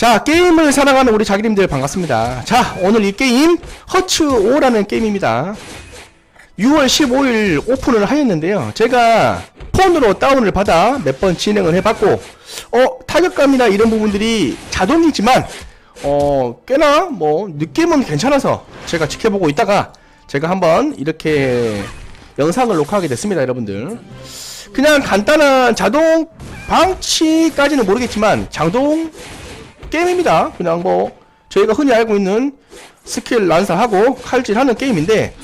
자 게임을 사랑하는 우리 자기님들 반갑습니다. 자 오늘 이 게임 허츠5라는 게임입니다. 6월 15일 오픈을 하였는데요. 제가 폰으로 다운을 받아 몇 번 진행을 해봤고 어 타격감이나 이런 부분들이 자동이지만 어 꽤나 뭐 느낌은 괜찮아서 제가 지켜보고 있다가 제가 한번 이렇게 영상을 녹화하게 됐습니다 여러분들. 그냥 간단한 자동 방치까지는 모르겠지만 자동 게임입니다. 그냥 뭐 저희가 흔히 알고 있는 스킬 란사하고 칼질하는 게임인데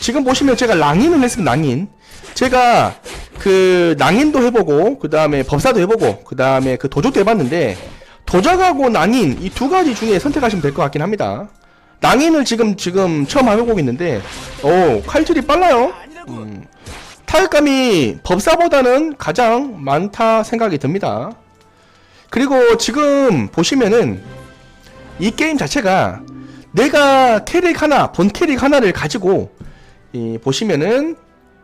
지금 보시면 제가 랑인을 했습니다. 랑인. 제가 그 랑인도 해보고 그 다음에 법사도 해보고 그 다음에 그 도적도 해봤는데 도적하고 랑인 이 두 가지 중에 선택하시면 될 것 같긴 합니다. 랑인을 지금 지금 처음 해보고 있는데 오 칼질이 빨라요. 음, 타격감이 법사보다는 가장 많다 생각이 듭니다. 그리고 지금 보시면은 이 게임 자체가 내가 캐릭 하나, 본 캐릭 하나를 가지고 이 보시면은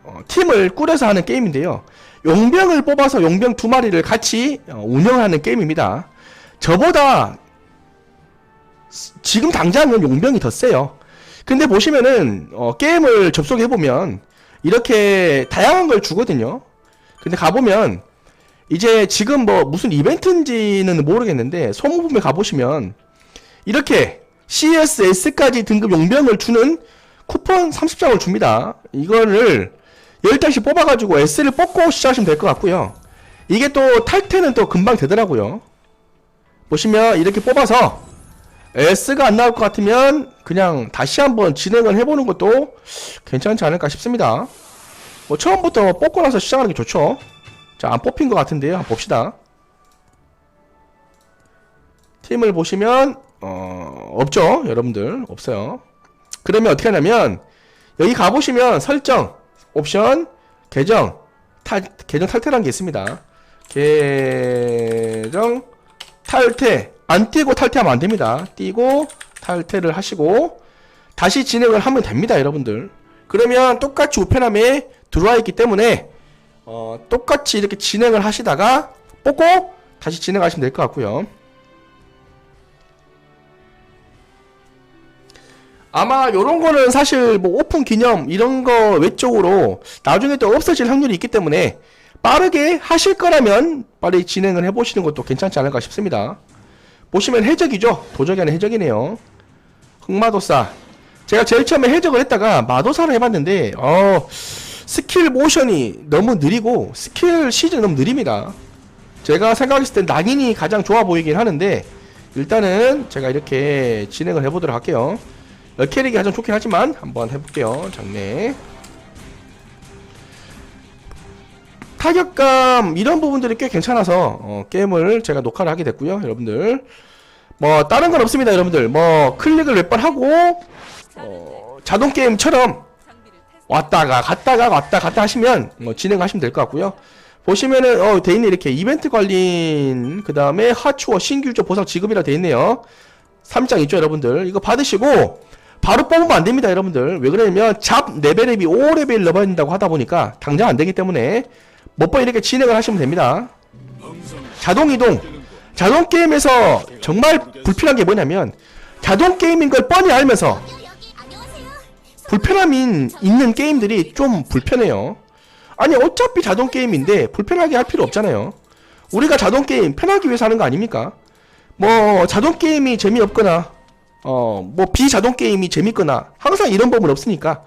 어, 팀을 꾸려서 하는 게임인데요. 용병을 뽑아서 용병 두 마리를 같이 어, 운영하는 게임입니다. 저보다 스- 지금 당장은 용병이 더 세요. 근데 보시면은 어, 게임을 접속해 보면 이렇게 다양한 걸 주거든요. 근데 가보면 이제 지금 뭐 무슨 이벤트인지는 모르겠는데 소모품에 가보시면 이렇게 CSS까지 등급 용병을 주는 쿠폰 30장을 줍니다. 이거를 10장씩 뽑아가지고 S를 뽑고 시작하시면 될 것 같고요. 이게 또 탈퇴는 또 금방 되더라고요. 보시면 이렇게 뽑아서 S가 안 나올 것 같으면 그냥 다시 한번 진행을 해보는 것도 괜찮지 않을까 싶습니다. 뭐 처음부터 뽑고 나서 시작하는 게 좋죠. 자, 안 뽑힌 것 같은데요. 한번 봅시다. 팀을 보시면, 어, 없죠. 여러분들. 없어요. 그러면 어떻게 하냐면, 여기 가보시면 설정, 옵션, 계정, 탈, 계정 탈퇴라는 게 있습니다. 계정, 탈퇴. 안 띄고 탈퇴하면 안 됩니다. 띄고 탈퇴를 하시고, 다시 진행을 하면 됩니다. 여러분들. 그러면 똑같이 우편함에 들어와 있기 때문에, 어, 똑같이 이렇게 진행을 하시다가 뽑고 다시 진행하시면 될 것 같고요. 아마 요런 거는 사실 뭐 오픈 기념 이런 거 외적으로 나중에 또 없어질 확률이 있기 때문에 빠르게 하실 거라면 빨리 진행을 해보시는 것도 괜찮지 않을까 싶습니다. 보시면 해적이죠. 도적이 아니라 해적이네요. 흑마도사. 제가 제일 처음에 해적을 했다가 마도사를 해봤는데 어 스킬 모션이 너무 느리고 스킬 시즌 너무 느립니다. 제가 생각했을 땐 낙인이 가장 좋아 보이긴 하는데 일단은 제가 이렇게 진행을 해보도록 할게요. 캐릭이 가장 좋긴 하지만 한번 해볼게요. 장례. 타격감 이런 부분들이 꽤 괜찮아서 어, 게임을 제가 녹화를 하게 됐고요. 여러분들 뭐 다른 건 없습니다. 여러분들 뭐 클릭을 몇 번 하고 어, 자동 게임처럼 왔다가 갔다가 왔다 갔다 하시면 뭐 진행하시면 될 것 같고요. 보시면은 어 돼 있네 이렇게 이벤트 관린 그 다음에 하추어 신규조 보상 지급이라 돼 있네요. 3장 있죠 여러분들 이거 받으시고 바로 뽑으면 안 됩니다 여러분들 왜 그러냐면 잡 레벨업이 5레벨 넣어야 된다고 하다 보니까 당장 안 되기 때문에 몇 번 이렇게 진행을 하시면 됩니다. 자동 이동 자동 게임에서 정말 불필요한 게 뭐냐면 자동 게임인 걸 뻔히 알면서 불편함이 있는 게임들이 좀 불편해요. 아니 어차피 자동 게임인데 불편하게 할 필요 없잖아요. 우리가 자동 게임 편하기 위해서 하는 거 아닙니까? 뭐 자동 게임이 재미없거나 어 뭐 비자동 게임이 재밌거나 항상 이런 법은 없으니까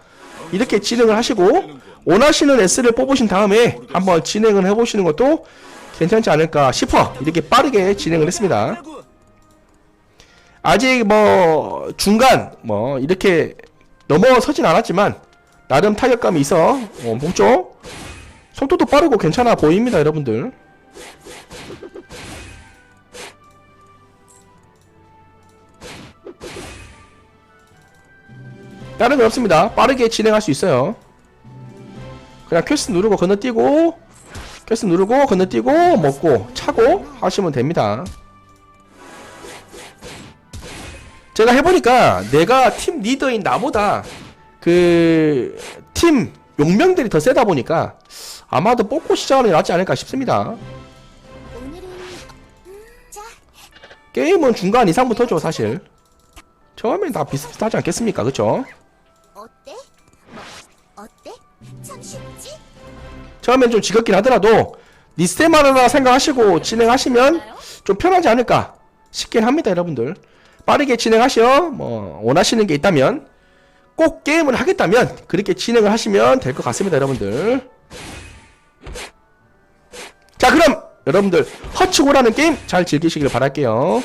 이렇게 진행을 하시고 원하시는 S를 뽑으신 다음에 한번 진행을 해보시는 것도 괜찮지 않을까 싶어 이렇게 빠르게 진행을 했습니다. 아직 뭐 중간 뭐 이렇게 넘어서진 않았지만 나름 타격감이 있어. 어, 보죠 속도도 빠르고 괜찮아 보입니다 여러분들. 다른 건 없습니다. 빠르게 진행할 수 있어요. 그냥 퀘스트 누르고 건너뛰고 퀘스트 누르고 건너뛰고 먹고 차고 하시면 됩니다 제가 해보니까 내가 팀 리더인 나보다 그 팀 용병들이 더 세다 보니까 아마도 뽑고 시작하는 게 낫지 않을까 싶습니다. 게임은 중간 이상부터죠 사실 처음엔 다 비슷비슷하지 않겠습니까 그쵸? 어때? 뭐 어때? 참 쉽지? 처음엔 좀 지겹긴 하더라도 니스테마르라 생각하시고 진행하시면 좀 편하지 않을까 싶긴 합니다 여러분들 빠르게 진행하셔 뭐 원하시는 게 있다면 꼭 게임을 하겠다면 그렇게 진행을 하시면 될 것 같습니다 여러분들. 자 그럼 여러분들 허츠고라는 게임 잘 즐기시길 바랄게요